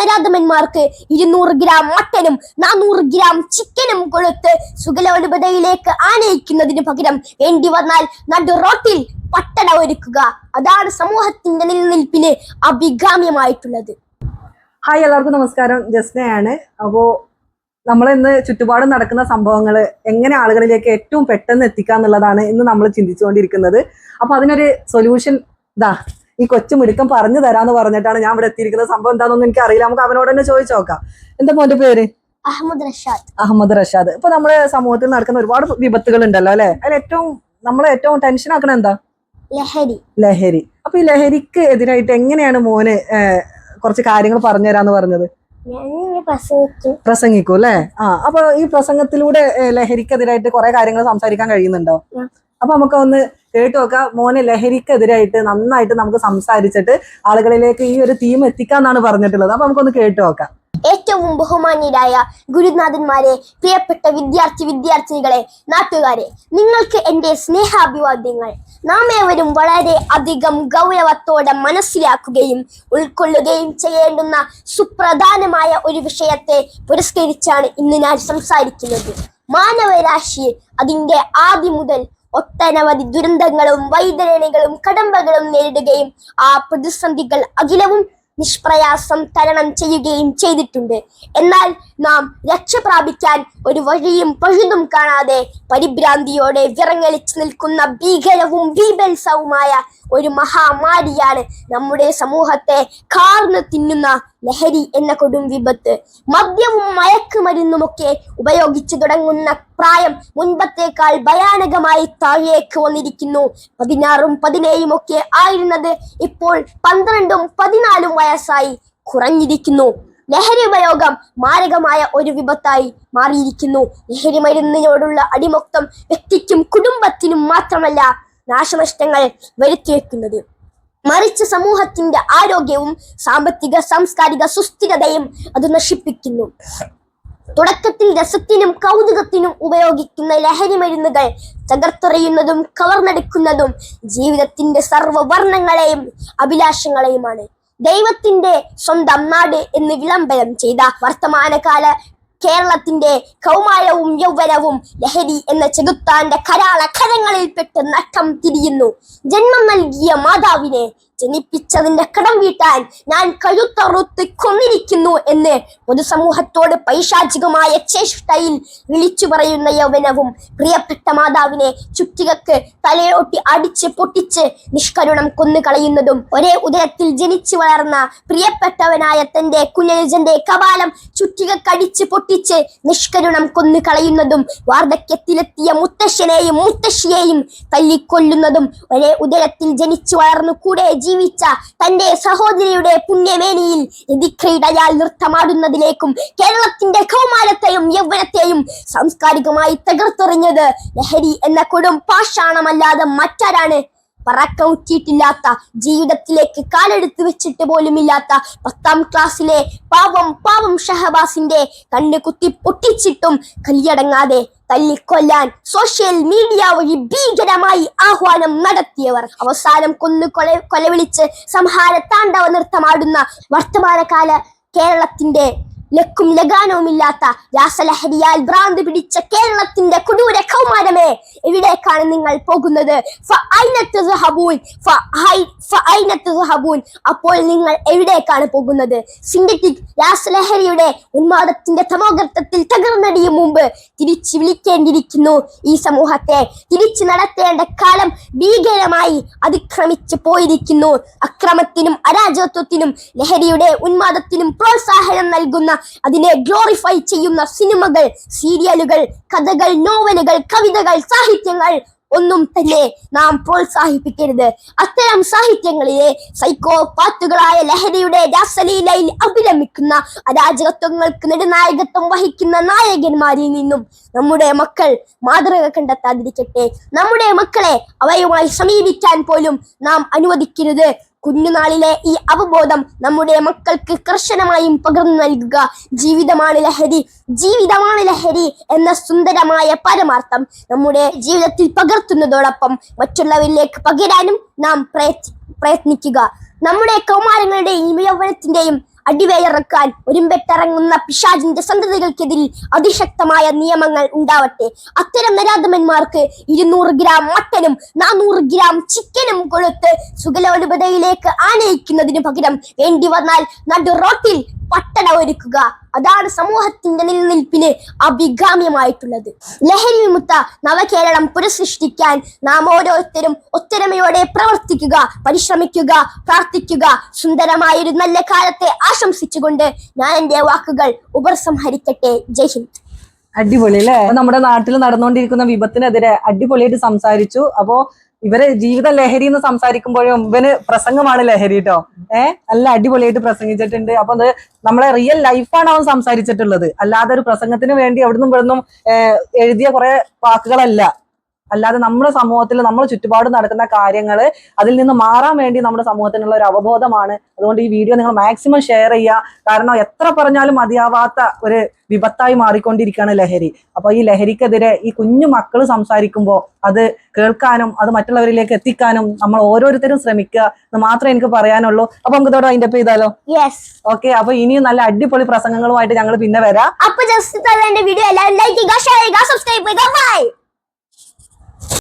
നരാധമന്മാർക്ക് ഇരുന്നൂറ് ഗ്രാം മട്ടനും നാനൂറ് ഗ്രാം ചിക്കനും കൊടുത്ത് സുഗലോലുപതയിലേക്ക് ആനയിക്കുന്നതിന് പകരം വേണ്ടി വന്നാൽ നടു റോട്ടിൽ പട്ടണ ഒരുക്കുക. അതാണ് സമൂഹത്തിന്റെ നിലനിൽപ്പിന് അഭികാമ്യമായിട്ടുള്ളത്. ഹായ് എല്ലാവർക്കും നമസ്കാരം. ജസ്നയാണ്. അപ്പോ നമ്മൾ ഇന്ന് ചുറ്റുപാടും നടക്കുന്ന സംഭവങ്ങൾ എങ്ങനെ ആളുകളിലേക്ക് ഏറ്റവും പെട്ടെന്ന് എത്തിക്കുക എന്നുള്ളതാണ് ഇന്ന് നമ്മൾ ചിന്തിച്ചുകൊണ്ടിരിക്കുന്നത്. അപ്പൊ അതിനൊരു സൊല്യൂഷൻ ഇതാ ഈ കൊച്ചു മിടുക്കം പറഞ്ഞു തരാന്ന് പറഞ്ഞിട്ടാണ് ഞാൻ ഇവിടെ എത്തിയിരിക്കുന്നത് സംഭവം എന്താണെന്നൊന്നും എനിക്ക് അറിയില്ല. നമുക്ക് അവനോട് തന്നെ ചോദിച്ചു നോക്കാം. എന്താ മോന്റെ പേര്? അഹമ്മദ് റഷാദ്. അഹമ്മദ് റഷാദ്. ഇപ്പൊ നമ്മുടെ സമൂഹത്തിൽ നടക്കുന്ന ഒരുപാട് വിപത്തുകൾ ഉണ്ടല്ലോ അല്ലെ? അതിൽ ഏറ്റവും നമ്മളെ ഏറ്റവും ടെൻഷൻ ആക്കണ എന്താ? ലഹരി. ലഹരി. അപ്പൊ ഈ ലഹരിക്ക് എതിരായിട്ട് എങ്ങനെയാണ് മോന് കുറച്ച് കാര്യങ്ങൾ പറഞ്ഞു തരാന്ന് പറഞ്ഞത്? പ്രസംഗിക്കൂ. അല്ലേ? ആ അപ്പൊ ഈ പ്രസംഗത്തിലൂടെ ലഹരിക്കെതിരായിട്ട് കുറെ കാര്യങ്ങൾ സംസാരിക്കാൻ കഴിയുന്നുണ്ടോ. അപ്പൊ നമുക്ക് ഒന്ന് കേട്ടു നോക്കാം. മോനെ ലഹരിക്കെതിരായിട്ട് നന്നായിട്ട് നമുക്ക് സംസാരിച്ചിട്ട് ആളുകളിലേക്ക് ഈ ഒരു തീം എത്തിക്കാന്നാണ് പറഞ്ഞിട്ടുള്ളത്. അപ്പൊ നമുക്കൊന്ന് കേട്ടു നോക്കാം. ഏറ്റവും ബഹുമാന്യരായ ഗുരുനാഥന്മാരെ പ്രിയപ്പെട്ട വിദ്യാർത്ഥി വിദ്യാർത്ഥിനികളെ നാട്ടുകാരെ നിങ്ങൾക്ക് എന്റെ സ്നേഹാഭിവാദ്യങ്ങൾ. നാം ഏവരും വളരെ അധികം ഗൗരവത്തോടെ മനസ്സിലാക്കുകയും ഉൾക്കൊള്ളുകയും ചെയ്യേണ്ടുന്ന സുപ്രധാനമായ ഒരു വിഷയത്തെ പുരസ്കരിച്ചാണ് ഇന്ന് ഞാൻ സംസാരിക്കുന്നത്. മാനവരാശി അതിന്റെ ആദ്യം മുതൽ ഒട്ടനവധി ദുരന്തങ്ങളും വൈതരണികളും കടമ്പകളും നേരിടുകയും ആ പ്രതിസന്ധികൾ അഖിലവും നിഷ്പ്രയാസം തരണം ചെയ്യുകയും ചെയ്തിട്ടുണ്ട്. എന്നാൽ നാം രക്ഷ പ്രാപിക്കാൻ ഒരു വഴിയും പഴുതും കാണാതെ പരിഭ്രാന്തിയോടെ വിറങ്ങലിച്ചു നിൽക്കുന്ന ഭീകരവും ബീഭത്സവുമായ ഒരു മഹാമാരിയാണ് നമ്മുടെ സമൂഹത്തെ കാർന്നു തിന്നുന്ന ലഹരി എന്ന കൊടും വിപത്ത് മദ്യവും മയക്കുമരുന്നുമൊക്കെ ഉപയോഗിച്ചു തുടങ്ങുന്ന പ്രായം മുൻപത്തേക്കാൾ ഭയാനകമായി താഴേക്ക് വന്നിരിക്കുന്നു. പതിനാറും പതിനേഴും ഒക്കെ ആയിരുന്നത് ഇപ്പോൾ പന്ത്രണ്ടും പതിനാലും വയസ്സായി കുറഞ്ഞിരിക്കുന്നു. ലഹരി ഉപയോഗം മാരകമായ ഒരു വിപത്തായി മാറിയിരിക്കുന്നു. ലഹരി മരുന്നിനോടുള്ള അടിമൊത്തം വ്യക്തിക്കും കുടുംബത്തിനും മാത്രമല്ല നാശനഷ്ടങ്ങൾ വരുത്തിവെക്കുന്നത് മറിച്ച് സമൂഹത്തിന്റെ ആരോഗ്യവും സാമ്പത്തിക സാംസ്കാരിക സുസ്ഥിരതയും അത് നശിപ്പിക്കുന്നു. തുടക്കത്തിൽ രസത്തിനും കൗതുകത്തിനും ഉപയോഗിക്കുന്ന ലഹരി മരുന്നുകൾ തകർത്തെറിയുന്നതും കവർന്നെടുക്കുന്നതും ജീവിതത്തിന്റെ സർവവർണങ്ങളെയും അഭിലാഷങ്ങളെയുമാണ്. ദൈവത്തിന്റെ സ്വന്തം നാട് എന്ന് വിളംബരം ചെയ്ത വർത്തമാനകാല കേരളത്തിന്റെ കൗമാരവും യൗവനവും ലഹരി എന്ന ചെകുത്താന്റെ കരാള കരങ്ങളിൽപ്പെട്ട് നഷ്ടം തിരിയുന്നു. ജന്മം നൽകിയ മാതാവിനെ ജനിപ്പിച്ചതിന്റെ കടം വീട്ടാൻ ഞാൻ കഴുത്തറുത്ത് കൊന്നിരിക്കുന്നു എന്ന് പൊതുസമൂഹത്തോട് പൈശാചികമായ ചേഷ്ടയിൽ വിളിച്ചു പറയുന്ന യൗവനവും പ്രിയപ്പെട്ട മാതാവിനെ ചുറ്റികക്ക് തലയോട്ടി അടിച്ച് പൊട്ടിച്ച് നിഷ്കരുണം കൊന്നു കളയുന്നതും ഒരേ ഉദരത്തിൽ ജനിച്ചു വളർന്ന പ്രിയപ്പെട്ടവനായ തന്റെ കുഞ്ഞനുജന്റെ കപാലം ചുറ്റികക്കടിച്ച് പൊട്ടിച്ച് നിഷ്കരുണം കൊന്നു കളയുന്നതും വാർദ്ധക്യത്തിലെത്തിയ മുത്തശ്ശനെയും മുത്തശ്ശിയെയും തല്ലിക്കൊല്ലുന്നതും ഒരേ ഉദരത്തിൽ ജനിച്ചു വളർന്നു കൂടെ ജീവിച്ച തന്റെ സഹോദരിയുടെ പുണ്യമേനിയിൽ എതിക്രീഡയാൽ നൃത്തമാടുന്നതിലേക്കും കേരളത്തിന്റെ കൗമാരത്തെയും യൗവനത്തെയും സാംസ്കാരികമായി തകർത്തെറിഞ്ഞത് ലഹരി എന്ന കൊടും പാഷാണമല്ലാതെ മറ്റാരാണ്? പറക്കമുറ്റിയിട്ടില്ലാത്ത ജീവിതത്തിലേക്ക് കാലെടുത്ത് വെച്ചിട്ട് പോലുമില്ലാത്ത പത്താം ക്ലാസ്സിലെ പാവം പാവം ഷഹബാസിന്റെ കണ്ണ് കുത്തി പൊട്ടിച്ചിട്ടും കല്യടങ്ങാതെ തല്ലിക്കൊല്ലാൻ സോഷ്യൽ മീഡിയ വഴി ഭീകരമായി ആഹ്വാനം നടത്തിയവർ. അവസാനം കൊന്നു കൊല കൊലവിളിച്ച് സംഹാര താണ്ഡവ നൃത്തമാടുന്ന വർത്തമാനകാല കേരളത്തിന്റെ ലക്കും ലഗാനവുമില്ലാത്ത രാസലഹരിയാൽ ഭ്രാന്ത് പിടിച്ച കേരളത്തിന്റെ കൊടൂര കൗമാരമേ. എവിടേക്കാണ് നിങ്ങൾ പോകുന്നത്? അപ്പോൾ നിങ്ങൾ എവിടേക്കാണ് പോകുന്നത്? സിന്തറ്റിക് രാസലഹരിയുടെ ഉന്മാദത്തിന്റെ തമോഗർത്തത്തിൽ തകർന്നടിയും മുമ്പ് തിരിച്ചു വിളിക്കേണ്ടിയിരിക്കുന്നു ഈ സമൂഹത്തെ. തിരിച്ചു നടത്തേണ്ട കാലം ഭീകരമായി അതിക്രമിച്ചു പോയിരിക്കുന്നു. അക്രമത്തിനും അരാജകത്വത്തിനും ലഹരിയുടെ ഉന്മാദത്തിനും പ്രോത്സാഹനം നൽകുന്ന അതിനെ ഗ്ലോറിഫൈ ചെയ്യുന്ന സിനിമകൾ സീരിയലുകൾ കഥകൾ നോവലുകൾ കവിതകൾ സാഹിത്യങ്ങൾ ഒന്നും തന്നെ നാം പ്രോത്സാഹിപ്പിക്കരുത്. അത്തരം സാഹിത്യങ്ങളിലെ സൈക്കോ പാത്തുകളായ ലഹരിയുടെ രാസലീലയിൽ അഭിരമിക്കുന്ന അരാജകത്വങ്ങൾക്ക് നെടുനായകത്വം വഹിക്കുന്ന നായകന്മാരിൽ നിന്നും നമ്മുടെ മക്കൾ മാതൃക കണ്ടെത്താതിരിക്കട്ടെ. നമ്മുടെ മക്കളെ അവയുമായി സമീപിക്കാൻ പോലും നാം അനുവദിക്കരുത്. കുഞ്ഞുനാളിലെ ഈ അവബോധം നമ്മുടെ മക്കൾക്ക് കർശനമായും പകർന്നു നൽകുക. ജീവിതമാണ് ലഹരി. ജീവിതമാണ് ലഹരി എന്ന സുന്ദരമായ പരമാർത്ഥം നമ്മുടെ ജീവിതത്തിൽ പകർത്തുന്നതോടൊപ്പം മറ്റുള്ളവരിലേക്ക് പകരാനും നാം പ്രയത്നി പ്രയത്നിക്കുക. നമ്മുടെ കൗമാരങ്ങളുടെയും യൗവനത്തിന്റെയും അടിവേയറക്കാൻ ഒരുമ്പെട്ടിറങ്ങുന്ന പിശാജിന്റെ സന്തതികൾക്കെതിരിൽ അതിശക്തമായ നിയമങ്ങൾ ഉണ്ടാവട്ടെ. അത്തരം നരാധമന്മാർക്ക് ഇരുന്നൂറ് ഗ്രാം മട്ടനും നാനൂറ് ഗ്രാം ചിക്കനും കൊടുത്ത് സുഗലോലുപതയിലേക്ക് ആനയിക്കുന്നതിന് പകരം വേണ്ടി വന്നാൽ നടു റോട്ടിൽ പട്ടണ ഒരുക്കുക. അതാണ് സമൂഹത്തിന്റെ നിലനിൽപ്പിന് അഭികാമ്യമായിട്ടുള്ളത്. ലഹരി വിമുക്ത നവകേരളം പുനഃസൃഷ്ടിക്കാൻ നാം ഓരോരുത്തരും ഒത്തൊരുമയോടെ പ്രവർത്തിക്കുക പരിശ്രമിക്കുക പ്രാർത്ഥിക്കുക. സുന്ദരമായൊരു നല്ല കാലത്തെ ആശംസിച്ചുകൊണ്ട് ഞാൻ എന്റെ വാക്കുകൾ ഉപസംഹരിക്കട്ടെ. ജയ് ഹിന്ദ്. അടിപൊളി അല്ലേ? നമ്മുടെ നാട്ടിൽ നടന്നുകൊണ്ടിരിക്കുന്ന വിപത്തിനെതിരെ അടിപൊളിയായിട്ട് സംസാരിച്ചു. അപ്പോ ഇവർ ജീവിത ലഹരി എന്ന് സംസാരിക്കുമ്പോഴും ഇവന് പ്രസംഗമാണ് ലഹരി കേട്ടോ ഏഹ് നല്ല അടിപൊളിയായിട്ട് പ്രസംഗിച്ചിട്ടുണ്ട്. അപ്പൊ അത് നമ്മളെ റിയൽ ലൈഫാണ് അവൻ സംസാരിച്ചിട്ടുള്ളത്. അല്ലാതെ ഒരു പ്രസംഗത്തിന് വേണ്ടി എവിടുന്നും ഇവിടുന്നും എഴുതിയ കുറെ വാക്കുകളല്ല. അല്ലാതെ നമ്മുടെ സമൂഹത്തിൽ നമ്മുടെ ചുറ്റുപാട് നടക്കുന്ന കാര്യങ്ങൾ അതിൽ നിന്ന് മാറാൻ വേണ്ടി നമ്മുടെ സമൂഹത്തിനുള്ള ഒരു അവബോധമാണ്. അതുകൊണ്ട് ഈ വീഡിയോ നിങ്ങൾ മാക്സിമം ഷെയർ ചെയ്യുക. കാരണം എത്ര പറഞ്ഞാലും മതിയാവാത്ത ഒരു വിപത്തായി മാറിക്കൊണ്ടിരിക്കുകയാണ് ലഹരി. അപ്പോൾ ഈ ലഹരിക്കെതിരെ ഈ കുഞ്ഞു മക്കൾ സംസാരിക്കുമ്പോൾ അത് കേൾക്കാനും അത് മറ്റുള്ളവരിലേക്ക് എത്തിക്കാനും നമ്മൾ ഓരോരുത്തരും ശ്രമിക്കുക എന്ന് മാത്രമേ എനിക്ക് പറയാനുള്ളൂ. അപ്പൊ നമുക്ക് ഇതോടെ അതിന്റെ ചെയ്താലോ? യെസ് ഓക്കെ അപ്പൊ ഇനിയും നല്ല അടിപൊളി പ്രസംഗങ്ങളുമായിട്ട് ഞങ്ങൾ പിന്നെ വരാം. അപ്പൊ ജസ്റ്റ് വീഡിയോ എല്ലാവരും ലൈക്ക് ചെയ്യുക ഷെയർ ചെയ്യുക സബ്സ്ക്രൈബ് ചെയ്യുക. ബൈ